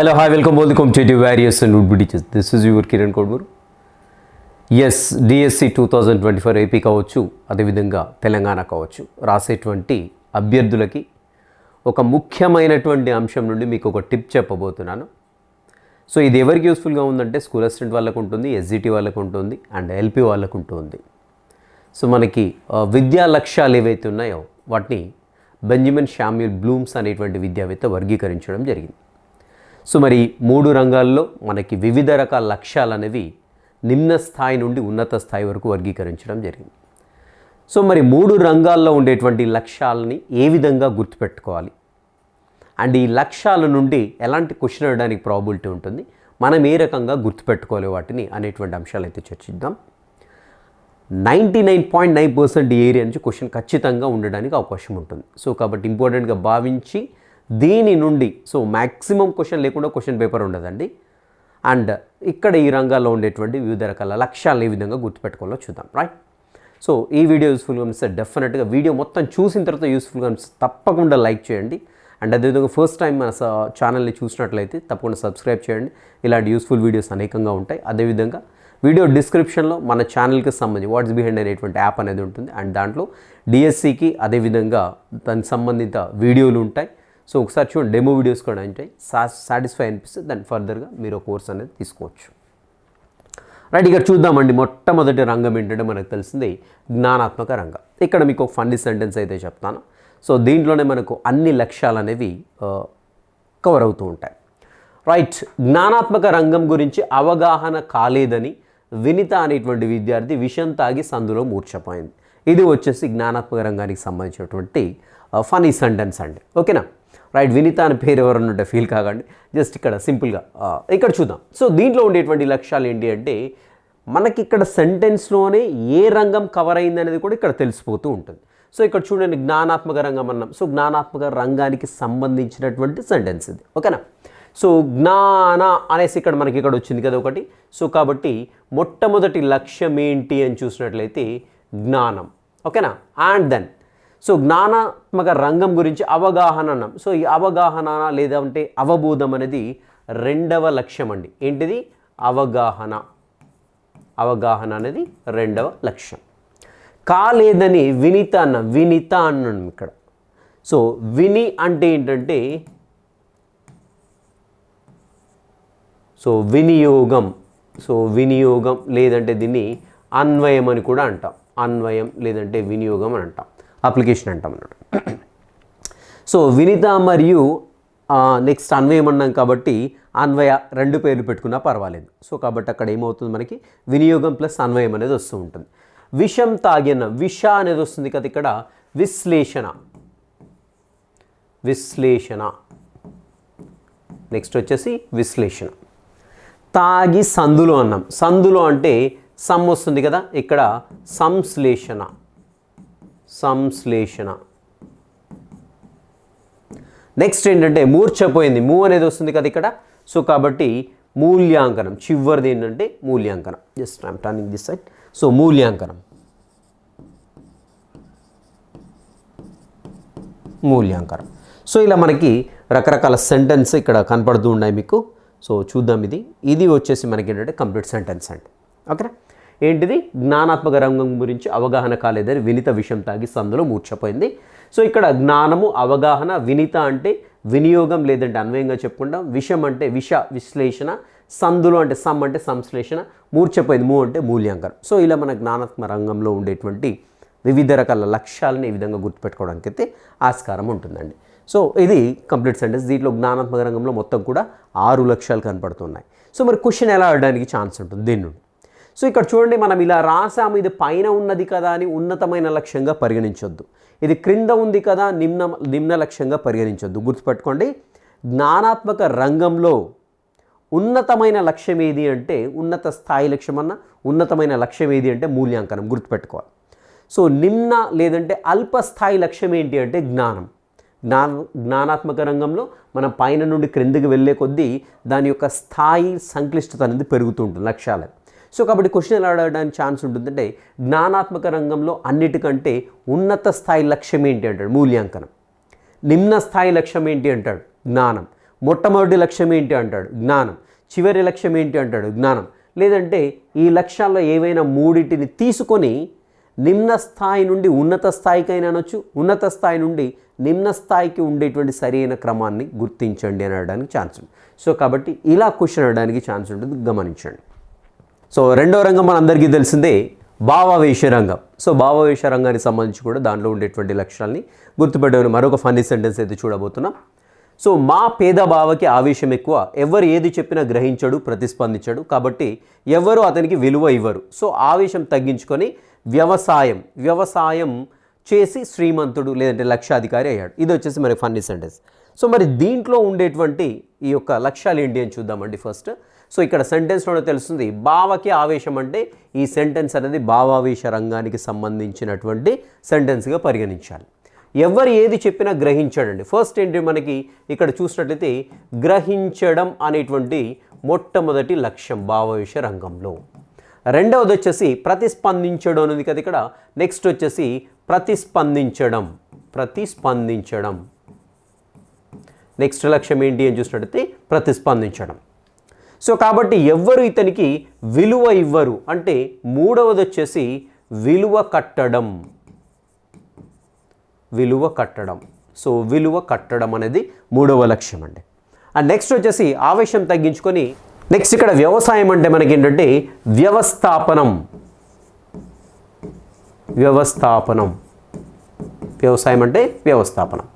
Hello, hi, welcome all the competitive and and would be teachers. This is your Kiran S DSC two thousand twenty four AP కావచ్చు అదేవిధంగా తెలంగాణ కావచ్చు. రాసేటువంటి అభ్యర్థులకి ఒక ముఖ్యమైనటువంటి అంశం నుండి మీకు ఒక టిప్ చెప్పబోతున్నాను. సో ఇది ఎవరికి యూస్ఫుల్గా ఉందంటే స్కూల్ అసిస్టెంట్ వాళ్ళకు ఉంటుంది ఎస్జిటి వాళ్ళకు ఉంటుంది అండ్ ఎల్పి వాళ్ళకు ఉంటుంది. సో మనకి విద్యా లక్ష్యాలు ఏవైతే ఉన్నాయో వాటిని బెంజమిన్ షామ్యూల్ బ్లూమ్స్ అనేటువంటి విద్యావేత్త వర్గీకరించడం జరిగింది. సో మరి మూడు రంగాల్లో మనకి వివిధ రకాల లక్ష్యాలు అనేవి నిమ్న స్థాయి నుండి ఉన్నత స్థాయి వరకు వర్గీకరించడం జరిగింది. సో మరి మూడు రంగాల్లో ఉండేటువంటి లక్ష్యాలని ఏ విధంగా గుర్తుపెట్టుకోవాలి? అండ్ ఈ లక్ష్యాల నుండి ఎలాంటి క్వశ్చన్ అడడానికి ప్రాబిలిటీ ఉంటుంది? మనం ఏ రకంగా గుర్తుపెట్టుకోవాలి వాటిని అనేటువంటి అంశాలు అయితే చర్చిద్దాం. Ninety nine point nine percent area నుంచి క్వశ్చన్ ఖచ్చితంగా ఉండడానికి అవకాశం ఉంటుంది. సో కాబట్టి ఇంపార్టెంట్గా భావించి దీని నుండి సో మ్యాక్సిమం క్వశ్చన్ లేకుండా క్వశ్చన్ పేపర్ ఉండదండి. అండ్ ఇక్కడ ఈ రంగాల్లో ఉండేటువంటి వివిధ రకాల లక్ష్యాలను ఏ విధంగా గుర్తుపెట్టుకోవాలో చూద్దాం రైట్ సో ఈ వీడియో యూస్ఫుల్గా అనిపిస్తే డెఫినెట్గా వీడియో మొత్తం చూసిన తర్వాత యూస్ఫుల్గా అనిపిస్తే తప్పకుండా లైక్ చేయండి. అండ్ అదేవిధంగా ఫస్ట్ టైం మన ఛానల్ని చూసినట్లయితే తప్పకుండా సబ్స్క్రైబ్ చేయండి. ఇలాంటి యూస్ఫుల్ వీడియోస్ అనేకంగా ఉంటాయి. అదేవిధంగా వీడియో డిస్క్రిప్షన్లో మన ఛానల్కి సంబంధించి వాట్స్ బిహైండ్ అనేటువంటి యాప్ అనేది ఉంటుంది. అండ్ దాంట్లో డిఎస్సికి అదేవిధంగా దానికి సంబంధిత వీడియోలు ఉంటాయి. సో ఒకసారి చూడండి డెమో వీడియోస్ కూడా ఉంటాయి. సాటిస్ఫై అనిపిస్తే దాన్ని ఫర్దర్గా మీరు కోర్స్ అనేది తీసుకోవచ్చు. రైట్ ఇక్కడ చూద్దామండి. మొట్టమొదటి రంగం ఏంటంటే మనకు తెలిసింది జ్ఞానాత్మక రంగం. ఇక్కడ మీకు ఒక ఫన్నీ సెంటెన్స్ అయితే చెప్తాను. సో దీంట్లోనే మనకు అన్ని లక్ష్యాలు అనేవి కవర్ అవుతూ ఉంటాయి. రైట్ జ్ఞానాత్మక రంగం గురించి అవగాహన కాలేదని వినిత అనేటువంటి విద్యార్థి విషం తాగి సందులో మూర్చపోయింది ఇది వచ్చేసి జ్ఞానాత్మక రంగానికి సంబంధించినటువంటి ఫనీ సెంటెన్స్ అండి. ఓకేనా? రైట్ వినిత అని పేరు ఎవరన్నా ఉంటే ఫీల్ కాకండి. జస్ట్ ఇక్కడ సింపుల్గా ఇక్కడ చూద్దాం. సో దీంట్లో ఉండేటువంటి లక్ష్యాలు ఏంటి అంటే మనకి ఇక్కడ సెంటెన్స్లోనే ఏ రంగం కవర్ అయింది అనేది కూడా ఇక్కడ తెలిసిపోతూ ఉంటుంది. సో ఇక్కడ చూడండి జ్ఞానాత్మక రంగం అన్నాం. సో జ్ఞానాత్మక రంగానికి సంబంధించినటువంటి సెంటెన్స్ ఇది. ఓకేనా సో జ్ఞాన అనేసి ఇక్కడ మనకి ఇక్కడ వచ్చింది కదా ఒకటి. సో కాబట్టి మొట్టమొదటి లక్ష్యం ఏంటి అని చూసినట్లయితే జ్ఞానం. ఓకేనా అండ్ దెన్ సో జ్ఞానాత్మక రంగం గురించి అవగాహన అన్నాం. సో ఈ అవగాహన లేదంటే అవబోధం అనేది రెండవ లక్ష్యం అండి. ఏంటిది? అవగాహన. అవగాహన అనేది రెండవ లక్ష్యం. కాలేదని వినిత అన్న వినిత అన్నాను ఇక్కడ. సో విని అంటే ఏంటంటే సో వినియోగం. సో వినియోగం లేదంటే దీన్ని అన్వయం అని కూడా అంటాం. అన్వయం లేదంటే వినియోగం అని అంటాం. అప్లికేషన్ అంటాం అన్నట్టు. సో వినిత మరియు నెక్స్ట్ అన్వయం అన్నాం కాబట్టి అన్వయ రెండు పేర్లు పెట్టుకున్నా పర్వాలేదు. సో కాబట్టి అక్కడ ఏమవుతుంది మనకి? వినియోగం ప్లస్ అన్వయం అనేది వస్తూ ఉంటుంది. విషం తాగిన విష అనేది వస్తుంది కదా ఇక్కడ విశ్లేషణ. విశ్లేషణ. నెక్స్ట్ వచ్చేసి విశ్లేషణ. తాగి సందులో అన్నాం. సందులో అంటే సమ్ వస్తుంది కదా ఇక్కడ సంశ్లేషణ. సంశ్లేషణ. నెక్స్ట్ ఏంటంటే మూర్చపోయింది మూ అనేది వస్తుంది కదా ఇక్కడ. సో కాబట్టి మూల్యాంకనం. చివరిది ఏంటంటే మూల్యాంకనం. Just I'm turning this side so మూల్యాంకనం. మూల్యాంకనం. సో ఇలా మనకి రకరకాల సెంటెన్స్ ఇక్కడ కనపడుతూ ఉన్నాయి మీకు. సో చూద్దాం ఇది. ఇది వచ్చేసి మనకి ఏంటంటే కంప్లీట్ సెంటెన్స్ అండి. ఓకేనా ఏంటిది? జ్ఞానాత్మక రంగం గురించి అవగాహన కాలేదని వినిత విషయం తాగి సందులో మూర్చపోయింది సో ఇక్కడ జ్ఞానము అవగాహన వినిత అంటే వినియోగం లేదంటే అన్వయంగా చెప్పుకుంటాం. విషం అంటే విష విశ్లేషణ సందులో అంటే సమ్ అంటే సంశ్లేషణ మూర్చపోయింది మూ అంటే మూల్యాంకనం. సో ఇలా మన జ్ఞానాత్మక రంగంలో ఉండేటువంటి వివిధ రకాల లక్ష్యాలను ఈ విధంగా గుర్తుపెట్టుకోవడానికి అయితే ఆస్కారం ఉంటుందండి. సో ఇది కంప్లీట్ సెంటెన్స్. దీంట్లో జ్ఞానాత్మక రంగంలో మొత్తం కూడా ఆరు లక్ష్యాలు కనపడుతున్నాయి. సో మరి క్వశ్చన్ ఎలా అడడానికి ఛాన్స్ ఉంటుంది? దీని నుండి. సో ఇక్కడ చూడండి మనం ఇలా రాసాము ఇది పైన ఉన్నది కదా అని ఉన్నతమైన లక్ష్యంగా పరిగణించొద్దు. ఇది క్రింద ఉంది కదా నిమ్న నిమ్న లక్ష్యంగా పరిగణించొద్దు. గుర్తుపెట్టుకోండి జ్ఞానాత్మక రంగంలో ఉన్నతమైన లక్ష్యం ఏది అంటే ఉన్నత స్థాయి లక్ష్యం అన్న ఉన్నతమైన లక్ష్యం ఏది అంటే మూల్యాంకనం గుర్తుపెట్టుకోవాలి. సో నిమ్న లేదంటే అల్ప స్థాయి లక్ష్యం ఏంటి అంటే జ్ఞానం. జ్ఞాన జ్ఞానాత్మక రంగంలో మనం పైన నుండి క్రిందికి వెళ్ళే కొద్దీ దాని యొక్క స్థాయి సంక్లిష్టత అనేది పెరుగుతూ ఉంటుంది లక్ష్యాలు సో కాబట్టి క్వశ్చన్ ఎలా అడగడానికి ఛాన్స్ ఉంటుందంటే జ్ఞానాత్మక రంగంలో అన్నిటికంటే ఉన్నత స్థాయి లక్ష్యం ఏంటి అంటాడు? మూల్యాంకనం. నిమ్న స్థాయి లక్ష్యం ఏంటి అంటాడు? జ్ఞానం. మొట్టమొదటి లక్ష్యం ఏంటి అంటాడు? జ్ఞానం. చివరి లక్ష్యం ఏంటి అంటాడు? జ్ఞానం. లేదంటే ఈ లక్ష్యాల్లో ఏవైనా మూడింటిని తీసుకొని నిమ్న స్థాయి నుండి ఉన్నత స్థాయికైనా అనొచ్చు ఉన్నత స్థాయి నుండి నిమ్న స్థాయికి ఉండేటువంటి సరైన క్రమాన్ని గుర్తించండి అని అనడానికి ఛాన్స్ ఉంది. సో కాబట్టి ఇలా క్వశ్చన్ అడడానికి ఛాన్స్ ఉంటుంది. గమనించండి. సో రెండో రంగం మనందరికీ తెలిసిందే భావావేశ రంగం. సో భావావేశ రంగానికి సంబంధించి కూడా దానిలో ఉండేటువంటి లక్షణాలని గుర్తుపెట్టుకుని మరొక ఫన్నీ సెంటెన్స్ అయితే చూడబోతున్నాం. సో మా పేద బావకి ఆవేశం ఎక్కువ ఎవరు ఏది చెప్పినా గ్రహించడు ప్రతిస్పందించడు కాబట్టి ఎవరు అతనికి విలువ ఇవ్వరు. సో ఆవేశం తగ్గించుకొని వ్యవసాయం వ్యవసాయం చేసి శ్రీమంతుడు లేదంటే లక్షాధికారి అయ్యాడు. ఇది వచ్చేసి మరి ఫన్నీ సెంటెన్స్. సో మరి దీంట్లో ఉండేటువంటి ఈ యొక్క లక్ష్యాలు ఏంటి అని చూద్దామండి ఫస్ట్. సో ఇక్కడ సెంటెన్స్లోనే తెలుస్తుంది బావకి ఆవేశం అంటే ఈ సెంటెన్స్ అనేది భావావేశ రంగానికి సంబంధించినటువంటి సెంటెన్స్గా పరిగణించాలి. ఎవరు ఏది చెప్పినా గ్రహించాడండి. ఫస్ట్ ఏంటి మనకి ఇక్కడ చూసినట్లయితే గ్రహించడం అనేటువంటి మొట్టమొదటి లక్ష్యం భావవేశ రంగంలో. రెండవది వచ్చేసి ప్రతిస్పందించడం అనేది కదా ఇక్కడ. నెక్స్ట్ వచ్చేసి ప్రతిస్పందించడం ప్రతిస్పందించడం. నెక్స్ట్ లక్ష్యం ఏంటి అని చూసినట్టయితే ప్రతిస్పందించడం. సో కాబట్టి ఎవ్వరు ఇతనికి విలువ ఇవ్వరు అంటే మూడవది వచ్చేసి విలువ కట్టడం. విలువ కట్టడం. సో విలువ కట్టడం అనేది మూడవ లక్ష్యం అండి. అండ్ నెక్స్ట్ వచ్చేసి ఆవేశం తగ్గించుకొని నెక్స్ట్ ఇక్కడ వ్యవసాయం అంటే మనకి ఏంటంటే వ్యవస్థాపనం. వ్యవస్థాపనం. వ్యవసాయం అంటే వ్యవస్థాపనం.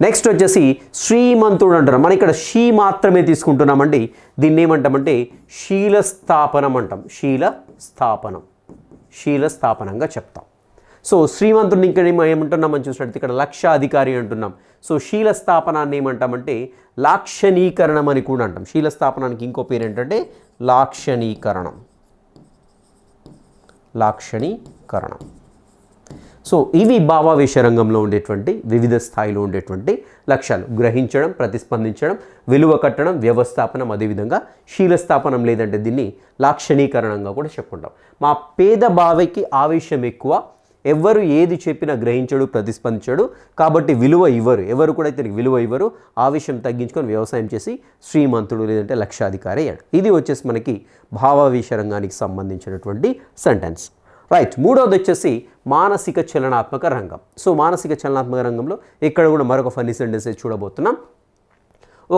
నెక్స్ట్ వచ్చేసి శ్రీమంతుడు అంటారు. మనం ఇక్కడ షీ మాత్రమే తీసుకుంటున్నామండి. దీన్ని ఏమంటామంటే శీలస్థాపనం అంటాం. శీల స్థాపనం శీల స్థాపనంగా చెప్తాం. సో శ్రీమంతుడిని ఇక్కడ ఏమంటున్నామని చూసినట్టు ఇక్కడ లక్షాధికారి అంటున్నాం. సో శీల స్థాపనాన్ని ఏమంటామంటే లాక్షణీకరణం అని కూడా అంటాం. శీల స్థాపనానికి ఇంకో పేరు ఏంటంటే లాక్షణీకరణం. లాక్షణీకరణం. సో ఇవి భావావేశ రంగంలో ఉండేటువంటి వివిధ స్థాయిలో ఉండేటువంటి లక్ష్యాలు. గ్రహించడం ప్రతిస్పందించడం విలువ కట్టడం వ్యవస్థాపనం అదేవిధంగా శీలస్థాపనం లేదంటే దీన్ని లాక్షణీకరణంగా కూడా చెప్పుకుంటాం. మా పేద బావకి ఆవేశం ఎక్కువ ఎవరు ఏది చెప్పినా గ్రహించడు ప్రతిస్పందించడు కాబట్టి విలువ ఇవ్వరు. ఎవరు కూడా ఇతనికి విలువ ఇవ్వరు. ఆవేశం తగ్గించుకొని వ్యవసాయం చేసి శ్రీమంతుడు లేదంటే లక్షాధికారి అయ్యాడు. ఇది వచ్చేసి మనకి భావావేశ రంగానికి సంబంధించినటువంటి సెంటెన్స్ రైట్ మూడవది వచ్చేసి మానసిక చలనాత్మక రంగం. సో మానసిక చలనాత్మక రంగంలో ఇక్కడ కూడా మరొక ఫన్నీ సెంటెన్స్ చూడబోతున్నాం.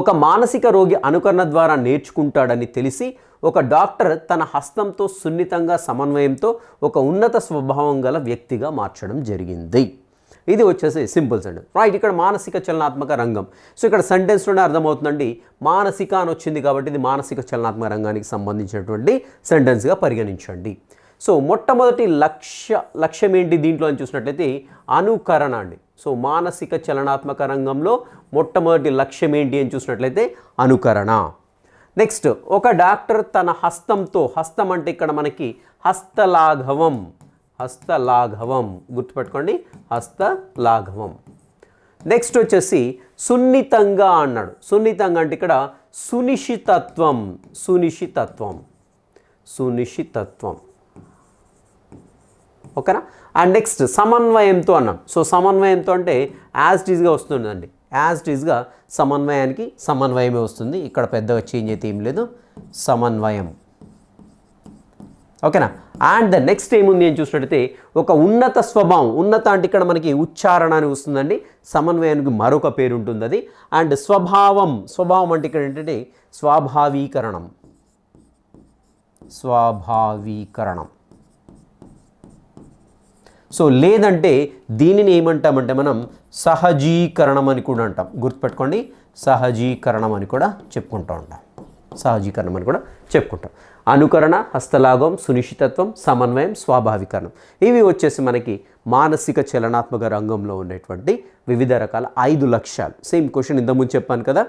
ఒక మానసిక రోగి అనుకరణ ద్వారా నేర్చుకుంటాడని తెలిసి ఒక డాక్టర్ తన హస్తంతో సున్నితంగా సమన్వయంతో ఒక ఉన్నత స్వభావం గల వ్యక్తిగా మార్చడం జరిగింది. ఇది వచ్చేసి సింపుల్ సెంటెన్స్. రైట్ ఇక్కడ మానసిక చలనాత్మక రంగం. సో ఇక్కడ సెంటెన్స్లోనే అర్థమవుతుందండి మానసిక అని వచ్చింది కాబట్టి ఇది మానసిక చలనాత్మక రంగానికి సంబంధించినటువంటి సెంటెన్స్గా పరిగణించండి. సో మొట్టమొదటి లక్ష్య లక్ష్యం ఏంటి దీంట్లో అని చూసినట్లయితే అనుకరణ అండి. సో మానసిక చలనాత్మక రంగంలో మొట్టమొదటి లక్ష్యం ఏంటి అని చూసినట్లయితే అనుకరణ. నెక్స్ట్ ఒక డాక్టర్ తన హస్తంతో హస్తం అంటే ఇక్కడ మనకి హస్తలాఘవం హస్తలాఘవం గుర్తుపెట్టుకోండి హస్తలాఘవం. నెక్స్ట్ వచ్చేసి సున్నితంగా అన్నాడు. సున్నితంగా అంటే ఇక్కడ సునిశితత్వం సునిశితత్వం సునిశితత్వం ఓకేనా? అండ్ నెక్స్ట్ సమన్వయంతో అన్నాం. సో సమన్వయంతో అంటే యాజ్ టీజ్గా వస్తుందండి. యాజ్ టీజ్గా సమన్వయానికి సమన్వయమే వస్తుంది. ఇక్కడ పెద్దగా చేంజ్ అయితే ఏం లేదు. సమన్వయం. ఓకేనా? అండ్ ద నెక్స్ట్ ఏముంది అని చూసినట్టయితే ఒక ఉన్నత స్వభావం. ఉన్నత అంటే ఇక్కడ మనకి ఉచ్చారణ అని వస్తుందండి. సమన్వయానికి మరొక పేరు ఉంటుంది అది. అండ్ స్వభావం. స్వభావం అంటే ఇక్కడ ఏంటంటే స్వాభావీకరణం. స్వాభావీకరణం. సో లేదంటే దీనిని ఏమంటామంటే మనం సహజీకరణం అని కూడా అంటాం. గుర్తుపెట్టుకోండి సహజీకరణం అని కూడా చెప్పుకుంటూ ఉంటాం. సహజీకరణం అని కూడా చెప్పుకుంటాం అనుకరణ హస్తలాగం సునిశ్చితత్వం సమన్వయం స్వాభావికరణం. ఇవి వచ్చేసి మనకి మానసిక చలనాత్మక రంగంలో ఉండేటువంటి వివిధ రకాల ఐదు లక్ష్యాలు. సేమ్ క్వశ్చన్ ఇంతకుముందు చెప్పాను కదా.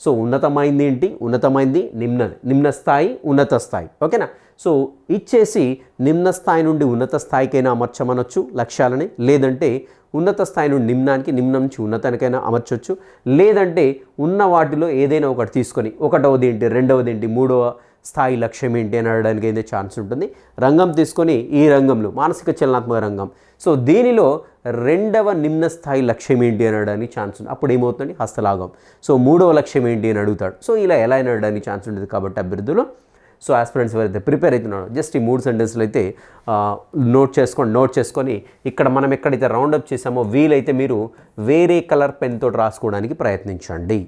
సో ఉన్నతమైంది ఏంటి? ఉన్నతమైంది నిమ్న నిమ్న స్థాయి ఉన్నత స్థాయి ఓకేనా? సో ఇచ్చేసి నిమ్న స్థాయి నుండి ఉన్నత స్థాయికైనా అమర్చమనొచ్చు లక్ష్యాలని. లేదంటే ఉన్నత స్థాయి నుండి నిమ్నానికి నిమ్నం నుంచి ఉన్నతానికైనా అమర్చవచ్చు లేదంటే ఉన్న వాటిలో ఏదైనా ఒకటి తీసుకొని ఒకటవది ఏంటి రెండవది ఏంటి మూడవ స్థాయి లక్ష్యం ఏంటి అని అడగడానికి అయితే ఛాన్స్ ఉంటుంది. రంగం తీసుకొని ఈ రంగంలో మానసిక చలనాత్మక రంగం. సో దీనిలో రెండవ నిమ్న స్థాయి లక్ష్యం ఏంటి అని అడగడానికి ఛాన్స్ ఉంది. అప్పుడు ఏమవుతుంది హస్తలాగం సో మూడవ లక్ష్యం ఏంటి అని అడుగుతాడు. సో ఇలా ఎలా అయినా అడగడానికి ఛాన్స్ ఉంటుంది కాబట్టి అభ్యర్థులు. సో ఆస్పిరెంట్స్ ఎవరైతే ప్రిపేర్ అవుతున్నారో జస్ట్ ఈ మూడు సెంటెన్స్లు అయితే నోట్ చేసుకొని నోట్ చేసుకొని ఇక్కడ మనం ఎక్కడైతే రౌండప్ చేసామో వీలైతే మీరు వేరే కలర్ పెన్ తోటి రాసుకోవడానికి ప్రయత్నించండి.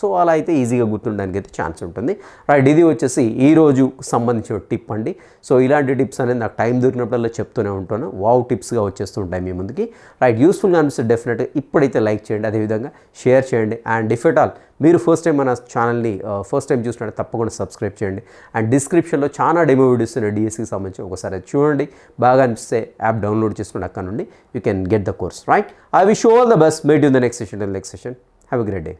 సో అలా అయితే ఈజీగా గుర్తుండడానికి అయితే ఛాన్స్ ఉంటుంది. రైట్ ఇది వచ్చేసి ఈ రోజు సంబంధించిన టిప్ అండి. సో ఇలాంటి టిప్స్ అనేది నాకు టైం దొరికినప్పుడల్లా చెప్తూనే ఉంటాను వావ్ టిప్స్గా వచ్చేస్తుంటాయి మీ ముందుకి. రైట్ యూస్ఫుల్గా అనిపిస్తే డెఫినెట్గా ఇప్పుడైతే లైక్ చేయండి. అదేవిధంగా షేర్ చేయండి. అండ్ ఇఫ్ ఎట్ ఆల్ మీరు ఫస్ట్ టైం మన ఛానల్ని ఫస్ట్ టైం చూసినట్టు తప్పకుండా సబ్స్క్రైబ్ చేయండి. అండ్ డిస్క్రిప్షన్లో చాలా డెమో వీడియోస్ ఉన్నాయి డిఎస్సికి సంబంధించి. ఒకసారి చూడండి. బాగా అనిపిస్తే యాప్ డౌన్లోడ్ చేసుకుని అక్కడ నుండి you can get the course right I wish all the best mate in the next session next session have a great day